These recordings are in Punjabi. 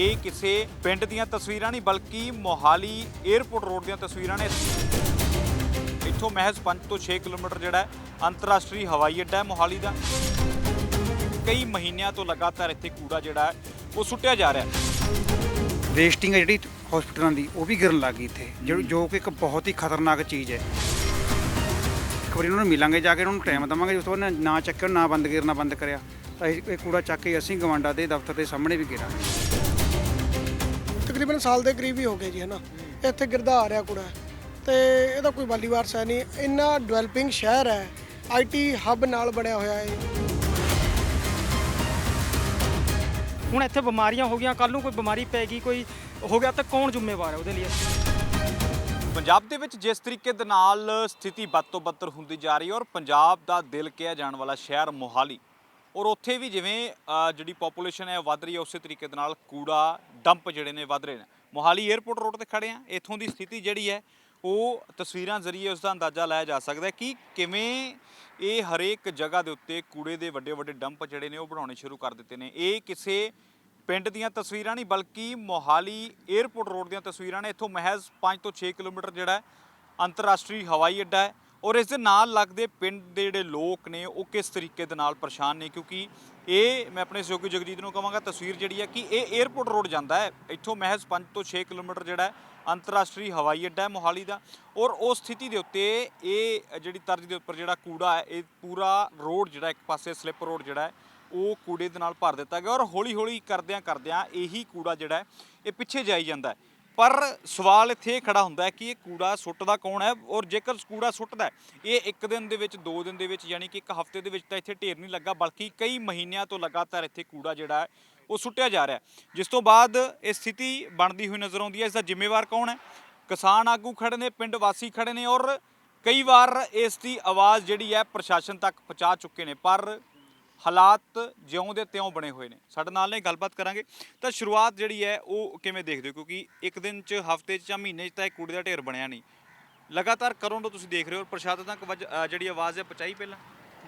ਇਹ ਕਿਸੇ ਪਿੰਡ ਦੀਆਂ ਤਸਵੀਰਾਂ ਨਹੀਂ ਬਲਕਿ ਮੋਹਾਲੀ 에ਅਰਪੋਰਟ ਰੋਡ ਦੀਆਂ ਤਸਵੀਰਾਂ ਨੇ। ਇੱਥੋਂ ਮਹਿਜ਼ 5 ਤੋਂ 6 ਕਿਲੋਮੀਟਰ ਜਿਹੜਾ ਅੰਤਰਰਾਸ਼ਟਰੀ ਹਵਾਈ ਅੱਡਾ ਹੈ ਮੋਹਾਲੀ ਦਾ। ਕਈ ਮਹੀਨਿਆਂ ਤੋਂ ਲਗਾਤਾਰ ਇੱਥੇ ਕੂੜਾ ਜਿਹੜਾ ਉਹ ਸੁੱਟਿਆ ਜਾ ਰਿਹਾ ਹੈ। ਵੇਸਟਿੰਗ ਹੈ ਜਿਹੜੀ ਹਸਪੀਟਲਾਂ ਦੀ ਉਹ ਵੀ ਗਿਰਨ ਲੱਗ ਗਈ ਇੱਥੇ ਜੋ ਜੋ ਕਿ ਇੱਕ ਬਹੁਤ ਹੀ ਖਤਰਨਾਕ ਚੀਜ਼ ਹੈ। ਇੱਕ ਵਾਰੀ ਉਹਨਾਂ ਨੂੰ ਮਿਲਾਂਗੇ ਜਾ ਕੇ ਉਹਨਾਂ ਨੂੰ ਟਾਈਮ ਦਵਾਂਗੇ ਉਸ ਤੋਂ ਬਾਅਦ ਨਾ ਚੱਕਿਓ ਨਾ ਬੰਦ ਗਿਰਨਾ ਬੰਦ ਕਰਿਆ ਤਾਂ ਇਹ ਕੂੜਾ ਚੱਕ ਕੇ ਅਸੀਂ ਗਵਾਂਡਾ ਦੇ ਦਫ਼ਤਰ ਦੇ ਸਾਹਮਣੇ ਵੀ ਗਿਰਾਂਗੇ ਤਕਰੀਬਨ ਸਾਲ ਦੇ ਕਰੀਬ ਹੀ ਹੋ ਗਏ ਜੀ ਹਨਾ। ਇੱਥੇ ਗਿਰਦਾ ਆ ਰਿਹਾ ਕੂੜਾ। ਤੇ ਇਹਦਾ ਕੋਈ ਵਾਲੀ ਵਾਰਸ ਹੈ ਨਹੀਂ। ਇੰਨਾ ਡਿਵੈਲਪਿੰਗ ਸ਼ਹਿਰ ਹੈ। ਆਈਟੀ ਹੱਬ ਨਾਲ ਬਣਿਆ ਹੋਇਆ ਹੈ। ਹੁਣ ਇੱਥੇ ਬਿਮਾਰੀਆਂ ਹੋ ਗਈਆਂ। ਕੱਲ ਨੂੰ ਕੋਈ ਬਿਮਾਰੀ ਪੈ ਗਈ ਕੋਈ ਹੋ ਗਿਆ ਤਾਂ ਕੌਣ ਜ਼ਿੰਮੇਵਾਰ ਹੈ ਉਹਦੇ ਲਈ? ਪੰਜਾਬ ਦੇ ਵਿੱਚ ਜਿਸ ਤਰੀਕੇ ਦੇ ਨਾਲ ਸਥਿਤੀ ਬਦ ਤੋਂ ਬੱਤਰ ਹੁੰਦੀ ਜਾ ਰਹੀ ਹੈ ਔਰ ਪੰਜਾਬ ਦਾ ਦਿਲ ਕਿਹਾ ਜਾਣ ਵਾਲਾ ਸ਼ਹਿਰ ਮੋਹਾਲੀ। ਔਰ ਉੱਥੇ ਵੀ ਜਿਵੇਂ ਅ, ਜਿਹੜੀ ਪੋਪੂਲੇਸ਼ਨ ਹੈ ਵੱਧ ਰਹੀ ਹੈ ਉਸੇ ਤਰੀਕੇ ਦੇ ਨਾਲ ਕੂੜਾ ਡੰਪ ਜਿਹੜੇ ਨੇ ਵੱਧ ਰਹੇ ਨੇ। ਮੋਹਾਲੀ 에ਅਰਪੋਰਟ ਰੋਡ ਤੇ ਖੜੇ ਆ ਇੱਥੋਂ ਦੀ ਸਥਿਤੀ ਜਿਹੜੀ ਹੈ ਉਹ ਤਸਵੀਰਾਂ ਜ਼ਰੀਏ ਉਸ ਦਾ ਅੰਦਾਜ਼ਾ ਲਾਇਆ ਜਾ ਸਕਦਾ ਹੈ ਕਿ ਕਿਵੇਂ ਇਹ ਹਰੇਕ ਜਗ੍ਹਾ ਦੇ ਉੱਤੇ ਕੂੜੇ ਦੇ ਵੱਡੇ ਵੱਡੇ ਡੰਪ ਜਿਹੜੇ ਨੇ ਉਹ ਬਣਾਉਣੇ ਸ਼ੁਰੂ ਕਰ ਦਿੱਤੇ ਨੇ। ਇਹ ਕਿਸੇ ਪਿੰਡ ਦੀਆਂ ਤਸਵੀਰਾਂ ਨਹੀਂ ਬਲਕਿ ਮੋਹਾਲੀ 에ਅਰਪੋਰਟ ਰੋਡ ਦੀਆਂ ਤਸਵੀਰਾਂ ਨੇ। ਇੱਥੋਂ ਮਹਿਜ਼ 5 ਤੋਂ 6 ਕਿਲੋਮੀਟਰ ਜਿਹੜਾ ਹੈ ਅੰਤਰਰਾਸ਼ਟਰੀ ਹਵਾਈ ਅੱਡਾ ਹੈ। ਔਰ ਇਸ ਦੇ ਨਾਲ ਲੱਗਦੇ ਪਿੰਡ ਦੇ ਜਿਹੜੇ ਲੋਕ ਨੇ, ਉਹ ਕਿਸ ਤਰੀਕੇ ਦੇ ਨਾਲ ਪਰੇਸ਼ਾਨ ਨੇ? ਕਿਉਂਕਿ ਇਹ, ਮੈਂ ਆਪਣੇ ਸਹਿਯੋਗੀ ਜਗਜੀਤ ਨੂੰ ਕਹਾਂਗਾ, ਤਸਵੀਰ ਜਿਹੜੀ ਹੈ ਕਿ ਇਹ 에ਅਰਪੋਰਟ ਰੋਡ ਜਾਂਦਾ ਹੈ। ਇੱਥੋਂ ਮਹਿਜ਼ 5 ਤੋਂ 6 ਕਿਲੋਮੀਟਰ ਜਿਹੜਾ ਹੈ, ਅੰਤਰਰਾਸ਼ਟਰੀ ਹਵਾਈ ਅੱਡਾ ਹੈ, ਮੋਹਾਲੀ ਦਾ। ਔਰ ਉਸ ਸਥਿਤੀ ਦੇ ਉੱਤੇ ਇਹ ਜਿਹੜੀ ਤਰਜ਼ ਦੇ ਉੱਪਰ ਜਿਹੜਾ ਕੂੜਾ ਹੈ, ਇਹ ਪੂਰਾ ਰੋਡ ਜਿਹੜਾ ਇੱਕ ਪਾਸੇ ਸਲਿੱਪ ਰੋਡ ਜਿਹੜਾ ਹੈ, ਉਹ ਕੂੜੇ ਦੇ ਨਾਲ ਭਰ ਦਿੱਤਾ ਗਿਆ। ਔਰ ਹੌਲੀ ਹੌਲੀ ਕਰਦਿਆਂ ਕਰਦਿਆਂ ਇਹੀ ਕੂੜਾ ਜਿਹੜਾ ਇਹ ਪਿੱਛੇ ਜਾਈ ਜਾਂਦਾ ਹੈ। ਪਰ ਸਵਾਲ ਇੱਥੇ ਇਹ ਖੜਾ ਹੁੰਦਾ ਹੈ ਕਿ ਇਹ ਕੂੜਾ ਸੁੱਟਦਾ ਕੌਣ ਹੈ ਔਰ ਜੇਕਰ ਕੂੜਾ ਸੁੱਟਦਾ ਹੈ, ਇਹ ਇੱਕ ਦਿਨ ਦੇ ਵਿੱਚ ਦੋ ਦਿਨ ਦੇ ਵਿੱਚ ਯਾਨੀ ਕਿ ਇੱਕ ਹਫ਼ਤੇ ਦੇ ਵਿੱਚ ਤਾਂ ਇੱਥੇ ਢੇਰ ਨਹੀਂ ਲੱਗਾ ਬਲਕਿ ਕਈ ਮਹੀਨਿਆਂ ਤੋਂ ਲਗਾਤਾਰ ਇੱਥੇ ਕੂੜਾ ਜਿਹੜਾ ਹੈ ਉਹ ਸੁੱਟਿਆ ਜਾ ਰਿਹਾ ਹੈ। ਜਿਸ ਤੋਂ ਬਾਅਦ ਇਹ ਸਥਿਤੀ ਬਣਦੀ ਹੋਈ ਨਜ਼ਰ ਆਉਂਦੀ ਹੈ ਇਸ ਦਾ ਜ਼ਿੰਮੇਵਾਰ ਕੌਣ ਹੈ? ਕਿਸਾਨ ਆਗੂ ਖੜੇ ਨੇ ਪਿੰਡ ਵਾਸੀ ਖੜੇ ਨੇ ਔਰ ਕਈ ਵਾਰ ਇਸ ਦੀ ਆਵਾਜ਼ ਜਿਹੜੀ ਹੈ ਪ੍ਰਸ਼ਾਸਨ ਤੱਕ ਪਹੁੰਚਾ ਚੁੱਕੇ ਨੇ ਪਰ ਹਾਲਾਤ ਜਿਉਂ ਦੇ ਤਿਉਂ ਬਣੇ ਹੋਏ ਨੇ। ਸਾਡੇ ਨਾਲ ਨੇ ਗੱਲਬਾਤ ਕਰਾਂਗੇ। ਤਾਂ ਸ਼ੁਰੂਆਤ ਜਿਹੜੀ ਹੈ ਉਹ ਕਿਵੇਂ ਦੇਖਦੇ ਹੋ? ਕਿਉਂਕਿ ਇੱਕ ਦਿਨ 'ਚ ਹਫ਼ਤੇ 'ਚ ਜਾਂ ਮਹੀਨੇ 'ਚ ਤਾਂ ਇਹ ਕੂੜੇ ਦਾ ਢੇਰ ਬਣਿਆ ਨਹੀਂ। ਲਗਾਤਾਰ ਕਰੋਂ ਤੋਂ ਤੁਸੀਂ ਦੇਖ ਰਹੇ ਹੋ ਪ੍ਰਸ਼ਾਦ ਤੱਕ ਵਜ- ਅ, ਜਿਹੜੀ ਆਵਾਜ਼ ਹੈ ਪਹੁੰਚਾਈ ਪਹਿਲਾਂ?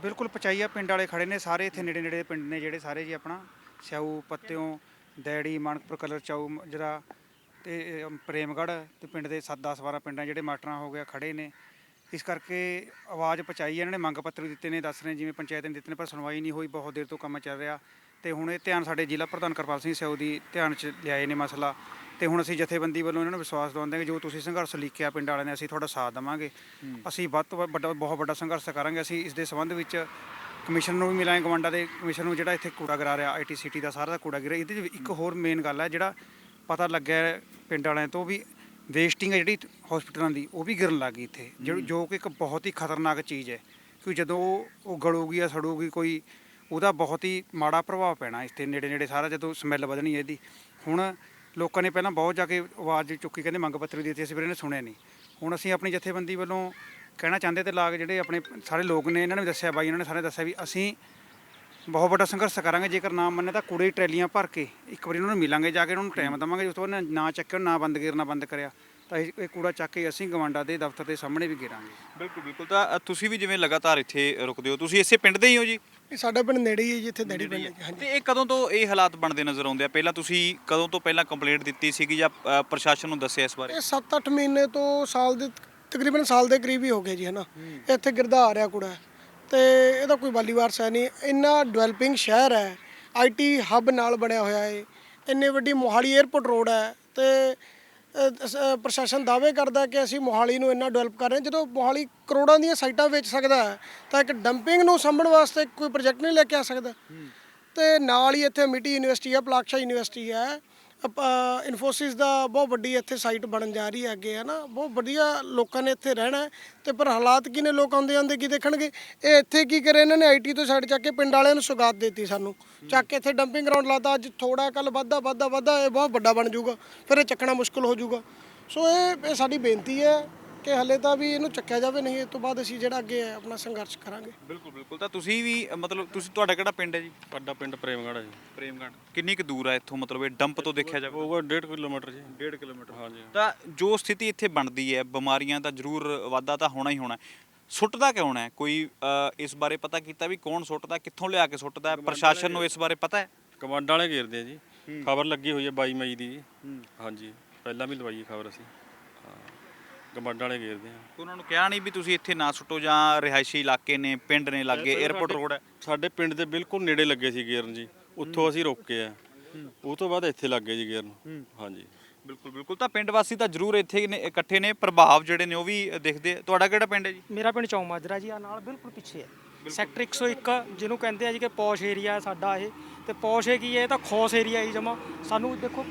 ਬਿਲਕੁਲ ਪਚਾਈਆ ਪਿੰਡ ਵਾਲੇ ਖੜੇ ਨੇ ਸਾਰੇ। ਇੱਥੇ ਨੇੜੇ ਨੇੜੇ ਦੇ ਪਿੰਡ ਨੇ ਜਿਹੜੇ ਸਾਰੇ ਜੀ ਆਪਣਾ। ਸਿਆਊ ਪੱਤਿਓਂ ਡੈੜੀ ਮਾਨਕਪੁਰ ਕਲਰ ਚਾਊ ਮ- ਜਿਹੜਾ ਤੇ ਅਮ, ਪ੍ਰੇਮਗੜ੍ਹ ਤੇ ਪਿੰਡ ਦੇ 7 10 12 ਪਿੰਡਾਂ ਜਿਹੜੇ ਮਾਟਰਾਂ ਹੋ ਗਿਆ ਖੜੇ ਨੇ। ਇਸ ਕਰਕੇ ਆਵਾਜ਼ ਪਹੁੰਚਾਈ ਇਹਨਾਂ ਨੇ ਮੰਗ ਪੱਤਰ ਵੀ ਦਿੱਤੇ ਨੇ ਦੱਸ ਰਹੇ ਜਿਵੇਂ ਪੰਚਾਇਤ ਨੇ ਦਿੱਤੇ ਨੇ ਪਰ ਸੁਣਵਾਈ ਨਹੀਂ ਹੋਈ ਬਹੁਤ ਦੇਰ ਤੋਂ ਕੰਮ ਚੱਲ ਰਿਹਾ। ਤੇ ਹੁਣ ਇਹ ਧਿਆਨ ਸਾਡੇ ਜ਼ਿਲ੍ਹਾ ਪ੍ਰਧਾਨ ਕਿਰਪਾਲ ਸਿੰਘ ਸਿਆਊ ਦੀ ਧਿਆਨ 'ਚ ਲਿਆਏ ਨੇ ਮਸਲਾ। ਤੇ ਹੁਣ ਅਸੀਂ ਜਥੇਬੰਦੀ ਵੱਲੋਂ ਇਹਨਾਂ ਨੂੰ ਵਿਸ਼ਵਾਸ ਦਿਵਾਉਂਦੇ ਹਾਂ ਕਿ ਜੋ ਤੁਸੀਂ ਸੰਘਰਸ਼ ਲਿਖਿਆ ਪਿੰਡ ਵਾਲਿਆਂ ਨੇ ਅਸੀਂ ਤੁਹਾਡਾ ਸਾਥ ਦੇਵਾਂਗੇ। ਅਸੀਂ ਵੱਧ ਤੋਂ ਵੱਧ ਵੱਡਾ ਬਹੁਤ ਵੱਡਾ ਸੰਘਰਸ਼ ਕਰਾਂਗੇ ਅਸੀਂ ਇਸ ਦੇ ਸੰਬੰਧ ਵਿੱਚ ਕਮਿਸ਼ਨ ਨੂੰ ਵੀ ਮਿਲਾਂਗੇ ਗਵੰਡਾ ਦੇ ਕਮਿਸ਼ਨ ਨੂੰ ਜਿਹੜਾ ਇੱਥੇ ਕੂੜਾ ਗਿਰਾ ਰਿਹਾ ਆਈਟੀ ਸਿਟੀ ਦਾ ਸਾਰਾ ਦਾ ਕੂੜਾ ਗਿਰਾ ਇਹਦੇ 'ਚ ਇੱਕ ਹੋਰ ਮੇਨ ਗੱਲ ਹੈ ਜਿਹੜਾ ਪਤਾ ਲੱਗਿਆ ਪਿੰਡ ਵਾਲਿਆਂ ਤੋਂ ਵੀ ਵੇਸਟਿੰਗ ਹੈ ਜਿਹੜੀ ਹਸਪੀਟਲਾਂ ਦੀ ਉਹ ਵੀ ਗਿਰਨ ਲੱਗ ਗਈ ਇੱਥੇ। ਜੋ ਜੋ ਕਿ ਇੱਕ ਬਹੁਤ ਹੀ ਖਤਰਨਾਕ ਚੀਜ਼ ਹੈ ਕਿਉਂਕਿ ਜਦੋਂ ਉਹ- ਗਲੂਗੀ ਜਾਂ ਸੜੂਗੀ ਕੋਈ ਉਹਦਾ ਬਹੁਤ ਹੀ ਮਾੜਾ ਪ੍ਰਭਾਵ ਪੈਣਾ ਇਸ ਤੇ ਨੇੜੇ ਨੇੜੇ ਸਾਰਾ ਜਦੋਂ ਸਮੈਲ ਵਧਣੀ ਹੈ ਇਹਦੀ। ਹੁਣ ਲੋਕਾਂ ਨੇ ਪਹਿਲਾਂ ਬਹੁਤ ਜਾ ਕੇ ਆਵਾਜ਼ ਚੁੱਕੀ ਕਹਿੰਦੇ ਮੰਗ ਪੱਤਰ ਵੀ ਦਿੱਤੇ ਸੀ ਪਰ ਇਹਨੇ ਸੁਣਿਆ ਨਹੀਂ। ਹੁਣ ਅਸੀਂ ਆਪਣੀ ਜਥੇਬੰਦੀ ਵੱਲੋਂ ਕਹਿਣਾ ਚਾਹੁੰਦੇ ਤੇ ਲਾਗ ਜਿਹੜੇ ਆਪਣੇ ਸਾਰੇ ਲੋਕ ਨੇ ਇਹਨਾਂ ਨੇ ਵੀ ਦੱਸਿਆ ਬਾਈ ਇਹਨਾਂ ਨੇ ਸਾਰੇ ਦੱਸਿਆ ਵੀ ਅਸੀਂ ਬਹੁਤ ਵੱਡਾ ਸੰਘਰਸ਼ ਕਰਾਂਗੇ ਜੇਕਰ ਨਾ ਮੰਨੇ ਤਾਂ ਕੂੜੇ ਦੀ ਟਰੈਲੀਆਂ ਭਰ ਕੇ ਇੱਕ ਵਾਰੀ ਉਹਨਾਂ ਨੂੰ ਮਿਲਾਂਗੇ ਜਾ ਕੇ ਉਹਨਾਂ ਨੂੰ ਟਾਈਮ ਦਵਾਂਗੇ ਉਸ ਤੋਂ ਬਾਅਦ ਨਾ ਚੱਕਿਓ ਨਾ ਬੰਦ ਗਿਰਨਾ ਬੰਦ ਕਰਿਆ ਤਾਂ ਇਹ ਕੂੜਾ ਚੱਕ ਕੇ ਅਸੀਂ ਗਵਾਂਡਾ ਦੇ ਦਫ਼ਤਰ ਦੇ ਸਾਹਮਣੇ ਵੀ ਗਿਰਾਂਗੇ। ਬਿਲਕੁਲ ਬਿਲਕੁਲ ਤਾਂ ਤੁਸੀਂ ਵੀ ਜਿਵੇਂ ਲਗਾਤਾਰ ਇੱਥੇ ਰੁਕਦੇ ਹੋ ਤੁਸੀਂ ਇਸੇ ਪਿੰਡ ਦੇ ਹੀ ਹੋ ਜੀ? ਇਹ ਸਾਡਾ ਪਿੰਡ ਨੇੜੇ ਹੀ ਹੈ ਜਿੱਥੇ ਡੈਡੀ ਪਿੰਡ ਹੈ। ਹਾਂਜੀ। ਤੇ ਇਹ ਕਦੋਂ ਤੋਂ ਇਹ ਹਾਲਾਤ ਬਣਦੇ ਨਜ਼ਰ ਆਉਂਦੇ ਆ? ਪਹਿਲਾਂ ਤੁਸੀਂ ਕਦੋਂ ਤੋਂ ਪਹਿਲਾਂ ਕੰਪਲੇਂਟ ਦਿੱਤੀ ਸੀਗੀ ਜਾਂ ਪ੍ਰਸ਼ਾਸਨ ਨੂੰ ਦੱਸਿਆ ਇਸ ਬਾਰੇ? ਇਹ 7-8 ਮਹੀਨੇ ਤੋਂ ਸਾਲ ਦੇ ਤਕਰੀਬਨ ਸਾਲ ਦੇ ਕਰੀਬ ਹੀ ਹੋ ਗਏ ਜੀ ਹਨਾ। ਇੱਥੇ ਗਿਰਦਾ ਆ ਰਿਹਾ ਕੂੜਾ। ਤੇ ਇਹਦਾ ਕੋਈ ਵਾਲੀ ਵਾਰਸ ਹੈ ਨਹੀਂ। ਇੰਨਾ ਡਿਵੈਲਪਿੰਗ ਸ਼ਹਿਰ ਹੈ। ਆਈਟੀ ਹੱਬ ਨਾਲ ਬਣਿਆ ਹੋਇਆ ਹੈ ਇੰਨੇ ਵੱਡੀ ਮੋਹਾਲੀ 에ਅਰਪੋਰਟ ਰੋਡ ਹੈ ਤੇ ਪ੍ਰਸ਼ਾਸਨ ਦਾਅਵੇ ਕਰਦਾ ਕਿ ਅਸੀਂ ਮੋਹਾਲੀ ਨੂੰ ਇੰਨਾ ਡਿਵੈਲਪ ਕਰ ਰਹੇ ਹਾਂ। ਜਦੋਂ ਮੋਹਾਲੀ ਕਰੋੜਾਂ ਦੀਆਂ ਸਾਈਟਾਂ ਵੇਚ ਸਕਦਾ ਹੈ ਤਾਂ ਇੱਕ ਡੰਪਿੰਗ ਨੂੰ ਸੰਭਣ ਵਾਸਤੇ ਕੋਈ ਪ੍ਰੋਜੈਕਟ ਨਹੀਂ ਲੈ ਕੇ ਆ ਸਕਦਾ। ਤੇ ਨਾਲ ਹੀ ਇੱਥੇ ਮਿੱਟੀ ਯੂਨੀਵਰਸਿਟੀ ਹੈ ਪਲਾਕਸ਼ਾ ਯੂਨੀਵਰਸਿਟੀ ਹੈ। ਇਨਫੋਸਿਸ ਦਾ ਬਹੁਤ ਵੱਡੀ ਇੱਥੇ ਸਾਈਟ ਬਣਨ ਜਾ ਰਹੀ ਹੈ ਅੱਗੇ ਹੈ ਨਾ, ਬਹੁਤ ਵਧੀਆ ਲੋਕਾਂ ਨੇ ਇੱਥੇ ਰਹਿਣਾ ਹੈ ਤੇ ਪਰ ਹਾਲਾਤ ਕੀ ਨੇ ਲੋਕ ਆਉਂਦੇ ਆਉਂਦੇ ਕੀ ਦੇਖਣਗੇ? ਇਹ ਇੱਥੇ ਕੀ ਕਰੇ ਇਹਨਾਂ ਨੇ ਆਈਟੀ ਤੋਂ ਸਾਈਡ ਚੱਕ ਕੇ ਪਿੰਡ ਵਾਲਿਆਂ ਨੂੰ ਸੁਗਾਤ ਦਿੱਤੀ ਸਾਨੂੰ। ਚੱਕ ਕੇ ਇੱਥੇ ਡੰਪਿੰਗ ਗਰਾਊਂਡ ਲਾਤਾ, ਅੱਜ ਥੋੜਾ ਕੱਲ ਵੱਧਦਾ ਵੱਧਦਾ ਵੱਧਦਾ ਇਹ ਬਹੁਤ ਵੱਡਾ ਬਣ ਜਾਊਗਾ, ਫਿਰ ਇਹ ਚੱਕਣਾ ਮੁਸ਼ਕਲ ਹੋ ਜਾਊਗਾ। ਸੋ ਇਹ ਇਹ ਸਾਡੀ ਬੇਨਤੀ ਹੈ ਕਿ ਹਲੇ ਤਾਂ ਵੀ ਇਹਨੂੰ ਚੱਕਿਆ ਜਾਵੇ ਨਹੀਂ ਇਸ ਤੋਂ ਬਾਅਦ ਅਸੀਂ ਜਿਹੜਾ ਅੱਗੇ ਹੈ ਆਪਣਾ ਸੰਘਰਸ਼ ਕਰਾਂਗੇ। ਬਿਲਕੁਲ ਬਿਲਕੁਲ। ਤਾਂ ਤੁਸੀਂ ਵੀ ਅ, ਮਤਲਬ ਤੁਸੀਂ ਤੁਹਾਡਾ ਕਿਹੜਾ ਪਿੰਡ ਹੈ ਜੀ? ਸਾਡਾ ਪਿੰਡ ਪ੍ਰੇਮਗੜ੍ਹ ਹੈ ਜੀ। ਪ੍ਰੇਮਗੜ੍ਹ। ਕਿੰਨੀ ਕੁ ਦੂਰ ਹੈ ਇੱਥੋਂ ਮਤਲਬ ਇਹ ਡੰਪ ਤੋਂ ਦੇਖਿਆ ਜਾਵੇ ਹੋਊਗਾ 1.5 ਕਿਲੋਮੀਟਰ ਜੀ। 1.5 ਕਿਲੋਮੀਟਰ। ਹਾਂਜੀ ਤਾਂ ਜੋ ਸਥਿਤੀ ਇੱਥੇ ਬਣਦੀ ਹੈ ਬਿਮਾਰੀਆਂ ਦਾ ਜ਼ਰੂਰ ਵਾਧਾ ਤਾਂ ਹੋਣਾ ਹੀ ਹੋਣਾ ਹੈ। ਸੁੱਟਦਾ ਕਿਉਂ ਹੈ? ਕੋਈ ਅ, ਇਸ ਬਾਰੇ ਪਤਾ ਕੀਤਾ ਵੀ ਕੌਣ ਸੁੱਟਦਾ ਕਿੱਥੋਂ ਲਿਆ ਕੇ ਸੁੱਟਦਾ ਹੈ? ਪ੍ਰਸ਼ਾਸਨ ਨੂੰ ਇਸ ਬਾਰੇ ਪਤਾ ਹੈ? ਕਮਾਂਡ ਵਾਲੇ ਘੇਰਦੇ ਆ ਜੀ। ਖਬਰ ਲੱਗੀ ਹੋਈ ਹੈ 22 ਮਈ ਦੀ ਜੀ। ਹਾਂਜੀ। ਪਹਿਲਾਂ ਵੀ ਲਵਾਈ ਖਬਰ ਅਸੀਂ। ਗਮਾਡਾਂ ਵਾਲੇ ਘੇਰਦੇ ਆ। ਉਹਨਾਂ ਨੂੰ ਕਿਹਾ ਨਹੀਂ ਵੀ ਤੁਸੀਂ ਇੱਥੇ ਨਾ ਸੁੱਟੋ ਜਾਂ ਰਿਹਾਇਸ਼ੀ ਇਲਾਕੇ ਨੇ ਪਿੰਡ ਨੇ ਲਾਗੇ 에어ਪੋਰਟ ਰੋਡ ਹੈ। ਸਾਡੇ ਪਿੰਡ ਦੇ ਬਿਲਕੁਲ ਨੇੜੇ ਲੱਗੇ ਸੀ ਗੇਰਨ ਜੀ। ਉੱਥੋਂ ਅਸੀਂ ਰੋਕੇ ਆ। ਉਹ ਤੋਂ ਬਾਅਦ ਇੱਥੇ ਲੱਗੇ ਜੀ ਗੇਰਨ ਹਾਂਜੀ। ਬਿਲਕੁਲ ਬਿਲਕੁਲ। ਤਾਂ ਪਿੰਡ ਵਾਸੀ ਤਾਂ ਜ਼ਰੂਰ ਇੱਥੇ ਨੇ ਇਕੱਠੇ ਨੇ। ਪ੍ਰਭਾਵ ਜਿਹੜੇ ਨੇ ਉਹ ਵੀ ਦਿਖਦੇ ਤੁਹਾਡਾ ਕਿਹੜਾ ਪਿੰਡ ਹੈ ਜੀ? ਮੇਰਾ ਪਿੰਡ ਚੌਂ ਮਾਜਰਾ ਜੀ ਆ ਨਾਲ ਬਿਲਕੁਲ ਪਿੱਛੇ ਹੈ। ਸੈਕਟਰ 101 ਜਿਹਨੂੰ ਕਹਿੰਦੇ ਆ ਜੀ ਕਿ ਪੌਸ਼ ਏਰੀਆ ਸਾਡਾ ਇਹ। ਤੇ ਪੌਸ਼ ਹੈ ਕੀ ਹੈ? ਇਹ ਤਾਂ ਖੌਸ ਏਰੀਆ ਹੀ ਜਮਾ। ਸਾਨੂੰ ਦੇਖੋ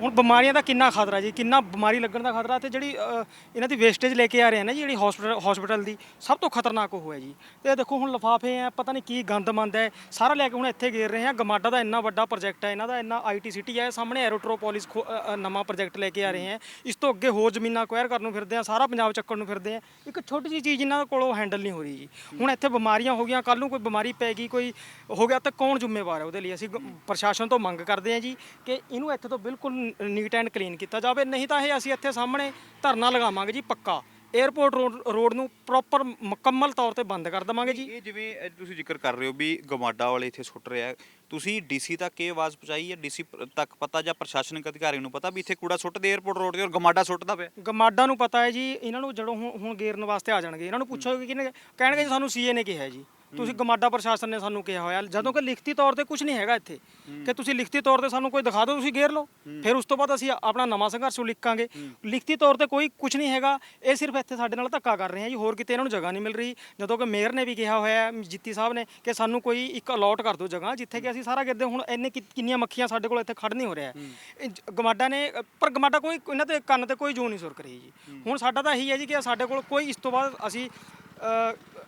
ਹੁਣ ਬਿਮਾਰੀਆਂ ਦਾ ਕਿੰਨਾ ਖਤਰਾ ਜੀ ਕਿੰਨਾ ਬਿਮਾਰੀ ਲੱਗਣ ਦਾ ਖਤਰਾ ਤੇ ਜਿਹੜੀ ਅ, ਇਹਨਾਂ ਦੀ ਵੇਸਟੇਜ ਲੈ ਕੇ ਆ ਰਹੇ ਆ ਨਾ ਜੀ ਜਿਹੜੀ ਹਸਪੀਟਲ ਹਸਪੀਟਲ ਦੀ ਸਭ ਤੋਂ ਖਤਰਨਾਕ ਉਹ ਹੈ ਜੀ। ਤੇ ਇਹ ਦੇਖੋ ਹੁਣ ਲਫਾਫੇ ਆ ਪਤਾ ਨਹੀਂ ਕੀ ਗੰਦ ਮੰਦ ਹੈ ਸਾਰਾ ਲੈ ਕੇ ਹੁਣ ਇੱਥੇ ਗੇਰ ਰਹੇ ਆ। ਗਮਾਡਾ ਦਾ ਇੰਨਾ ਵੱਡਾ ਪ੍ਰੋਜੈਕਟ ਹੈ ਇਹਨਾਂ ਦਾ ਇੰਨਾ ਆਈਟੀ ਸਿਟੀ ਹੈ ਸਾਹਮਣੇ ਐਰੋਟ੍ਰੋਪੋਲਿਸ ਖੋ- ਨਵਾਂ ਪ੍ਰੋਜੈਕਟ ਲੈ ਕੇ ਆ ਰਹੇ ਆ। ਇਸ ਤੋਂ ਅੱਗੇ ਹੋਰ ਜ਼ਮੀਨਾਂ ਅਕਵਾਇਰ ਕਰਨ ਨੂੰ ਫਿਰਦੇ ਆ ਸਾਰਾ ਪੰਜਾਬ ਚੱਕਣ ਨੂੰ ਫਿਰਦੇ ਆ। ਇੱਕ ਛੋਟੀ ਜਿਹੀ ਚੀਜ਼ ਇਹਨਾਂ ਕੋਲੋਂ ਹੈਂਡਲ ਨਹੀਂ ਹੋ ਰਹੀ ਜੀ। ਹੁਣ ਇੱਥੇ ਬਿਮਾਰੀਆਂ ਹੋ ਗਈਆਂ ਕੱਲ ਨੂੰ ਕੋਈ ਬਿਮਾਰੀ ਪੈ ਗਈ ਕੋਈ ਹੋ ਗਿਆ ਤਾਂ ਕੌਣ ਜ਼ਿੰਮੇਵਾਰ ਹੈ ਉਹਦੇ ਲਈ? ਅਸੀਂ ਗ- ਪ੍ਰਸ਼ਾਸਨ ਤੋਂ ਮੰਗ ਕਰਦੇ ਹਾਂ ਜੀ ਕਿ ਇਹਨੂੰ ਇੱਥੇ ਤੋਂ ਬਿਲਕੁਲ ਨੀਟ ਐਂਡ ਕਲੀਨ ਕੀਤਾ ਜਾਵੇ ਨਹੀਂ ਤਾਂ ਇਹ ਅਸੀਂ ਇੱਥੇ ਸਾਹਮਣੇ ਧਰਨਾ ਲਗਾਵਾਂਗੇ ਜੀ ਪੱਕਾ। 에어ਪੋਰਟ ਰੋਡ ਨੂੰ ਪ੍ਰੋਪਰ ਮੁਕੰਮਲ ਤੌਰ ਤੇ ਬੰਦ ਕਰ ਦਵਾਂਗੇ ਜੀ। ਇਹ ਜਿਵੇਂ ਤੁਸੀਂ ਜ਼ਿਕਰ ਕਰ ਰਹੇ ਹੋ ਵੀ ਗਮਾਡਾ ਵਾਲੇ ਇੱਥੇ ਸੁੱਟ ਰਿਹਾ ਤੁਸੀਂ ਡੀਸੀ ਤੱਕ ਇਹ ਆਵਾਜ਼ ਪਹੁੰਚਾਈ ਹੈ? ਡੀਸੀ ਤੱਕ ਪਤਾ ਜਾਂ ਪ੍ਰਸ਼ਾਸਨਿਕ ਅਧਿਕਾਰੀ ਨੂੰ ਪਤਾ ਵੀ ਇੱਥੇ ਕੂੜਾ ਸੁੱਟਦੇ 에어ਪੋਰਟ ਰੋਡ ਤੇ ਔਰ ਗਮਾਡਾ ਸੁੱਟਦਾ ਪਿਆ? ਗਮਾਡਾ ਨੂੰ ਪਤਾ ਹੈ ਜੀ ਇਹਨਾਂ ਨੂੰ ਜਦੋਂ ਹੁਣ ਗੇਰਨ ਵਾਸਤੇ ਆ ਜਾਣਗੇ। ਇਹਨਾਂ ਨੂੰ ਪੁੱਛੋਗੇ ਕਿ ਕਿਹਨੇ ਕਹਿਣਗੇ ਸਾਨੂੰ ਸੀਏ ਨੇ ਕਿਹਾ ਜੀ। ਤੁਸੀਂ ਗਮਾਡਾ ਪ੍ਰਸ਼ਾਸਨ ਨੇ ਸਾਨੂੰ ਕਿਹਾ ਹੋਇਆ, ਜਦੋਂ ਕਿ ਲਿਖਤੀ ਤੌਰ ਤੇ ਕੁਝ ਨਹੀਂ ਹੈਗਾ ਇੱਥੇ। ਕਿ ਤੁਸੀਂ ਲਿਖਤੀ ਤੌਰ ਤੇ ਸਾਨੂੰ ਕੋਈ ਦਿਖਾ ਦਿਓ, ਤੁਸੀਂ ਗੇਰ ਲਓ। ਫਿਰ ਉਸ ਤੋਂ ਬਾਅਦ ਅਸੀਂ ਆਪਣਾ ਨਵਾਂ ਸੰਘਰਸ਼ ਲਿਖਾਂਗੇ ਲਿਖਤੀ ਤੌਰ ਤੇ ਕੋਈ ਕੁਝ ਨਹੀਂ ਹੈਗਾ, ਇਹ ਸਿਰਫ ਇੱਥੇ ਸਾਡੇ ਨਾਲ ਧੱਕਾ ਕਰ ਰਹੇ ਆ ਜੀ, ਹੋਰ ਕਿਤੇ ਇਹਨਾਂ ਨੂੰ ਜਗ੍ਹਾ ਨਹੀਂ ਮਿਲ ਰਹੀ। ਜਦੋਂ ਕਿ ਮੇਅਰ ਨੇ ਵੀ ਕਿਹਾ ਹੋਇਆ, ਜਿੱਤੀ ਸਾਹਿਬ ਨੇ, ਕਿ ਸਾਨੂੰ ਕੋਈ ਇੱਕ ਅਲਾਟ ਕਰ ਦਿਓ ਜਗ੍ਹਾ, ਜਿੱਥੇ ਕਿ ਅਸੀਂ ਸਾਰਾ ਗਿਰਦੇ ਹੁਣ ਇੰਨੇ ਕਿ- ਕਿੰਨੀਆਂ ਮੱਖੀਆਂ ਸਾਡੇ ਕੋਲ ਇੱਥੇ ਖੜ ਨਹੀਂ ਹੋ ਰਿਹਾ। ਇਹ ਗਮਾਡਾ ਨੇ, ਪਰ ਗਮਾਡਾ ਕੋਈ, ਇਹਨਾਂ ਦੇ ਕੰਨ ਤੇ ਕੋਈ ਜੂ ਨਹੀਂ ਸੁਰਕ ਰਹੀ ਜੀ। ਹੁਣ ਸਾਡਾ ਤਾਂ ਇਹੀ ਹੈ ਜੀ ਕਿ ਸਾਡੇ ਕੋਲ ਕੋਈ, ਇਸ ਤੋਂ ਬਾਅਦ ਅਸੀਂ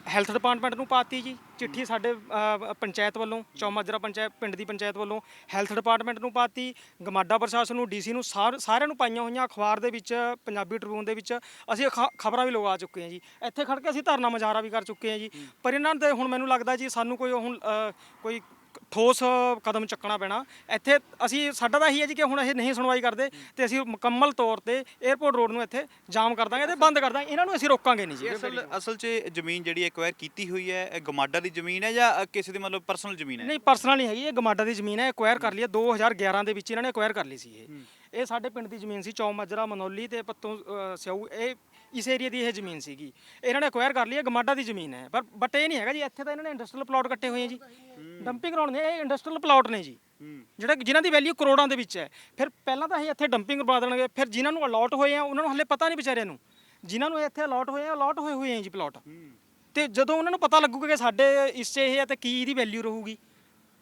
ਹੈਲਥ ਡਿਪਾਰਟਮੈਂਟ ਨੂੰ ਪਾਤੀ ਜੀ ਚਿੱਠੀ ਸਾਡੇ ਅ, ਪੰਚਾਇਤ ਵੱਲੋਂ ਚੌਮਾਜਰਾ ਪੰਚਾਇਤ ਪਿੰਡ ਦੀ ਪੰਚਾਇਤ ਵੱਲੋਂ ਹੈਲਥ ਡਿਪਾਰਟਮੈਂਟ ਨੂੰ ਪਾਤੀ ਗਮਾਡਾ ਪ੍ਰਸ਼ਾਸਨ ਨੂੰ ਡੀਸੀ ਨੂੰ ਸਾਰ- ਸਾਰਿਆਂ ਨੂੰ ਪਾਈਆਂ ਹੋਈਆਂ ਅਖਬਾਰ ਦੇ ਵਿੱਚ ਪੰਜਾਬੀ ਟ੍ਰਿਬਿਊਨ ਦੇ ਵਿੱਚ ਅਸੀਂ ਖਬਰਾਂ ਵੀ ਲਗਾ ਚੁੱਕੇ ਹਾਂ ਜੀ। ਇੱਥੇ ਖੜ ਕੇ ਅਸੀਂ ਧਰਨਾ ਮੁਜ਼ਾਹਰਾ ਵੀ ਕਰ ਚੁੱਕੇ ਹਾਂ ਜੀ। ਪਰ ਇਹਨਾਂ ਦੇ ਹੁਣ ਮੈਨੂੰ ਲੱਗਦਾ ਜੀ ਸਾਨੂੰ ਕੋਈ ਹੁਣ ਅ, ਕੋਈ ਠੋਸ ਕਦਮ ਚੱਕਣਾ ਪੈਣਾ। ਇੱਥੇ ਅਸੀਂ ਸਾਡਾ ਤਾਂ ਇਹੀ ਹੈ ਜੀ ਕਿ ਹੁਣ ਇਹ ਨਹੀਂ ਸੁਣਵਾਈ ਕਰਦੇ ਤੇ ਅਸੀਂ ਮੁਕੰਮਲ ਤੌਰ ਤੇ 에어ਪੋਰਟ ਰੋਡ ਨੂੰ ਇੱਥੇ ਜਾਮ ਕਰ ਦਾਂਗੇ ਤੇ ਬੰਦ ਕਰ ਦਾਂਗੇ। ਇਹਨਾਂ ਨੂੰ ਅਸੀਂ ਰੋਕਾਂਗੇ ਨਹੀਂ ਜੀ। ਅਸਲ ਅਸਲ 'ਚ ਜ਼ਮੀਨ ਜਿਹੜੀ ਐਕਵਾਇਰ ਕੀਤੀ ਹੋਈ ਹੈ ਇਹ ਗਮਾਡਾ ਦੀ ਜ਼ਮੀਨ ਹੈ ਜਾਂ ਕਿਸੇ ਦੀ ਮਤਲਬ ਪਰਸਨਲ ਜ਼ਮੀਨ ਹੈ? ਨਹੀਂ ਪਰਸਨਲ ਨਹੀਂ ਹੈਗੀ ਇਹ ਗਮਾਡਾ ਦੀ ਜ਼ਮੀਨ ਹੈ ਐਕਵਾਇਰ ਕਰ ਲਈ ਹੈ। 2011 ਦੇ ਵਿੱਚ ਇਹਨਾਂ ਨੇ ਐਕਵਾਇਰ ਕਰ ਲਈ ਸੀ ਇਹ। ਇਹ ਸਾਡੇ ਪਿੰਡ ਦੀ ਜ਼ਮੀਨ ਸੀ ਚੌ ਮਜਰਾ ਮਨੋਲੀ ਤੇ ਪੱਤੋਂ ਅ, ਸਿਆਊ। ਇਹ ਇਸ ਏਰੀਆ ਦੀ ਇਹ ਜ਼ਮੀਨ ਸੀਗੀ। ਇਹਨਾਂ ਨੇ ਐਕਵਾਇਰ ਕਰ ਲਈ ਹੈ ਗਮਾਡਾ ਦੀ ਜ਼ਮੀਨ ਹੈ। ਪਰ ਬਟ ਇਹ ਨਹੀਂ ਹੈਗਾ ਜੀ ਇੱਥੇ ਤਾਂ ਇਹਨਾਂ ਨੇ ਇੰਡਸਟਰੀਅਲ ਪਲਾਟ ਕੱਟੇ ਹੋਏ ਆ ਜੀ। ਡੰਪਿੰਗ ਗਰਾਊਂਡ ਨੇ ਇਹ ਇੰਡਸਟਰੀਅਲ ਪਲਾਟ ਨੇ ਜੀ। ਜਿਹੜਾ ਜਿਨ੍ਹਾਂ ਦੀ ਵੈਲਿਊ ਕਰੋੜਾਂ ਦੇ ਵਿੱਚ ਹੈ। ਫਿਰ ਪਹਿਲਾਂ ਤਾਂ ਇਹ ਇੱਥੇ ਡੰਪਿੰਗ ਬਣਾ ਦੇਣਗੇ। ਫਿਰ ਜਿਨ੍ਹਾਂ ਨੂੰ ਅਲਾਟ ਹੋਏ ਆ ਉਹਨਾਂ ਨੂੰ ਹਲੇ ਪਤਾ ਨਹੀਂ ਵਿਚਾਰਿਆਂ ਨੂੰ। ਜਿਨ੍ਹਾਂ ਨੂੰ ਇੱਥੇ ਅਲਾਟ ਹੋਏ ਆ ਅਲਾਟ ਹੋਏ ਹੋਏ ਆ ਜੀ ਪਲਾਟ ਤੇ ਜਦੋਂ ਉਹਨਾਂ ਨੂੰ ਪਤਾ ਲੱਗੂਗਾ ਕਿ ਸਾਡੇ ਇਸ 'ਚ ਇਹ ਹੈ ਤੇ ਕੀ ਇਹਦੀ ਵੈਲਿਊ ਰਹੂਗੀ।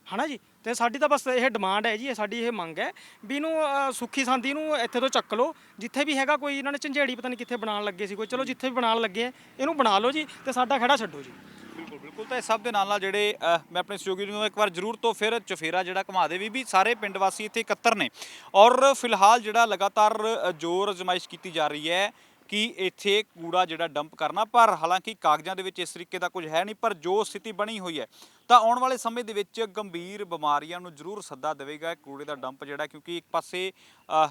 ਹਨਾ ਜੀ? ਤੇ ਸਾਡੀ ਤਾਂ ਬਸ ਇਹ ਡਿਮਾਂਡ ਹੈ ਜੀ ਇਹ ਸਾਡੀ ਇਹ ਮੰਗ ਹੈ। ਵੀ ਇਹਨੂੰ ਅ, ਸੁੱਖੀ ਸਾਂਦੀ ਨੂੰ ਇੱਥੇ ਤੋਂ ਚੱਕ ਲਓ। ਜਿੱਥੇ ਵੀ ਹੈਗਾ ਕੋਈ ਇਹਨਾਂ ਨੇ ਝੰਜੇੜੀ ਪਤਾ ਨਹੀਂ ਕਿੱਥੇ ਬਣਾਉਣ ਲੱਗੇ ਸੀ ਕੋਈ। ਚਲੋ ਜਿੱਥੇ ਵੀ ਬਣਾਉਣ ਲੱਗੇ ਹੈ ਇਹਨੂੰ ਬਣਾ ਲਓ ਜੀ ਤੇ ਸਾਡਾ ਖੜਾ ਛੱਡੋ ਜੀ। ਬਿਲਕੁਲ ਬਿਲਕੁਲ। ਤਾਂ ਇਹ ਸਭ ਦੇ ਨਾਲ ਨਾਲ ਜਿਹੜੇ ਅ, ਮੈਂ ਆਪਣੇ ਸਹਿਯੋਗੀ ਨੂੰ ਇੱਕ ਵਾਰ ਜ਼ਰੂਰ ਤੋਂ ਫਿਰ ਚਫੇਰਾ ਜਿਹੜਾ ਘੁਮਾ ਦੇ ਵੀ ਵੀ ਸਾਰੇ ਪਿੰਡ ਵਾਸੀ ਇੱਥੇ ਇਕੱਤਰ ਨੇ। ਔਰ ਫਿਲਹਾਲ ਜਿਹੜਾ ਲਗਾਤਾਰ ਅ, ਜ਼ੋਰ ਅਜ਼ਮਾਇਸ਼ ਕੀਤੀ ਜਾ ਰਹੀ ਹੈ ਕਿ ਇੱਥੇ ਕੂੜਾ ਜਿਹੜਾ ਡੰਪ ਕਰਨਾ ਪਰ ਹਾਲਾਂਕਿ ਕਾਗਜ਼ਾਂ ਦੇ ਵਿੱਚ ਇਸ ਤਰੀਕੇ ਦਾ ਕੁਝ ਹੈ ਨਹੀਂ ਪਰ ਜੋ ਸਥਿਤੀ ਬਣੀ ਹੋਈ ਹੈ ਤਾਂ ਆਉਣ ਵਾਲੇ ਸਮੇਂ ਦੇ ਵਿੱਚ ਗੰਭੀਰ ਬਿਮਾਰੀਆਂ ਨੂੰ ਜ਼ਰੂਰ ਸੱਦਾ ਦੇਵੇਗਾ ਕੂੜੇ ਦਾ ਡੰਪ ਜਿਹੜਾ, ਕਿਉਂਕਿ ਇੱਕ ਪਾਸੇ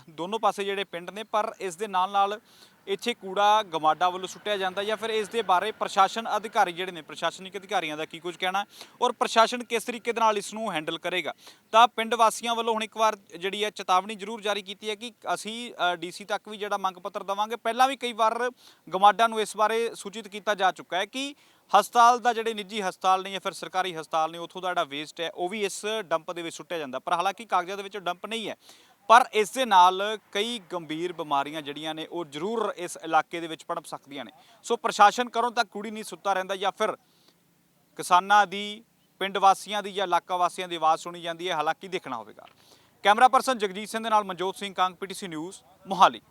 ਦੋਨੋਂ ਪਾਸੇ ਜਿਹੜੇ ਪਿੰਡ ਨੇ, ਪਰ ਇਸ ਦੇ ਨਾਲ ਨਾਲ ਇੱਥੇ ਕੂੜਾ ਗਮਾਡਾ ਵੱਲੋਂ ਸੁੱਟਿਆ ਜਾਂਦਾ ਜਾਂ ਫਿਰ ਇਸ ਦੇ ਬਾਰੇ ਪ੍ਰਸ਼ਾਸਨ ਅਧਿਕਾਰੀ ਜਿਹੜੇ ਨੇ, ਪ੍ਰਸ਼ਾਸਨਿਕ ਅਧਿਕਾਰੀਆਂ ਦਾ ਕੀ ਕੁਝ ਕਹਿਣਾ ਔਰ ਪ੍ਰਸ਼ਾਸਨ ਕਿਸ ਤਰੀਕੇ ਦੇ ਨਾਲ ਇਸ ਨੂੰ ਹੈਂਡਲ ਕਰੇਗਾ। ਤਾਂ ਪਿੰਡ ਵਾਸੀਆਂ ਵੱਲੋਂ ਹੁਣ ਇੱਕ ਵਾਰ ਜਿਹੜੀ ਹੈ ਚੇਤਾਵਨੀ ਜ਼ਰੂਰ ਜਾਰੀ ਕੀਤੀ ਹੈ ਕਿ ਅਸੀਂ ਡੀਸੀ ਤੱਕ ਵੀ ਜਿਹੜਾ ਮੰਗ ਪੱਤਰ ਦਵਾਂਗੇ। ਪਹਿਲਾਂ ਵੀ ਕਈ ਵਾਰ ਗਮਾਡਾ ਨੂੰ ਇਸ ਬਾਰੇ ਸੂਚਿਤ ਕੀਤਾ ਜਾ ਚੁੱਕਾ ਹੈ ਕਿ ਹਸਪਤਾਲ ਦਾ ਜਿਹੜੇ ਨਿੱਜੀ ਹਸਪਤਾਲ ਨੇ ਜਾਂ ਫਿਰ ਸਰਕਾਰੀ ਹਸਪਤਾਲ ਨੇ, ਉੱਥੋਂ ਦਾ ਜਿਹੜਾ ਵੇਸਟ ਹੈ, ਉਹ ਵੀ ਇਸ ਡੰਪ ਦੇ ਵਿੱਚ ਸੁੱਟਿਆ ਜਾਂਦਾ। ਪਰ ਹਾਲਾਂਕਿ ਕਾਗਜ਼ਾਂ ਦੇ ਵਿੱਚ ਡੰਪ ਨਹੀਂ ਹੈ। ਪਰ ਇਸ ਦੇ ਨਾਲ ਕਈ ਗੰਭੀਰ ਬਿਮਾਰੀਆਂ ਜਿਹੜੀਆਂ ਨੇ, ਉਹ ਜ਼ਰੂਰ ਇਸ ਇਲਾਕੇ ਦੇ ਵਿੱਚ ਪਣਪ ਸਕਦੀਆਂ ਨੇ। ਸੋ ਪ੍ਰਸ਼ਾਸਨ ਕਰੋਂ ਤੱਕ ਕੁੜੀ ਨਹੀਂ ਸੁੱਤਾ ਰਹਿੰਦਾ ਜਾਂ ਫਿਰ ਕਿਸਾਨਾਂ ਦੀ, ਪਿੰਡ ਵਾਸੀਆਂ ਦੀ ਜਾਂ ਇਲਾਕਾ ਵਾਸੀਆਂ ਦੀ ਆਵਾਜ਼ ਸੁਣੀ ਜਾਂਦੀ ਹੈ। ਹਾਲਾਂਕਿ ਦੇਖਣਾ ਹੋਵੇਗਾ। ਕੈਮਰਾ ਪਰਸਨ ਜਗਜੀਤ ਸਿੰਘ ਦੇ ਨਾਲ ਮਨਜੋਤ ਸਿੰਘ ਕਾਂਗ ਪੀਟੀਸੀ ਨਿਊਜ਼, ਮੋਹਾਲੀ।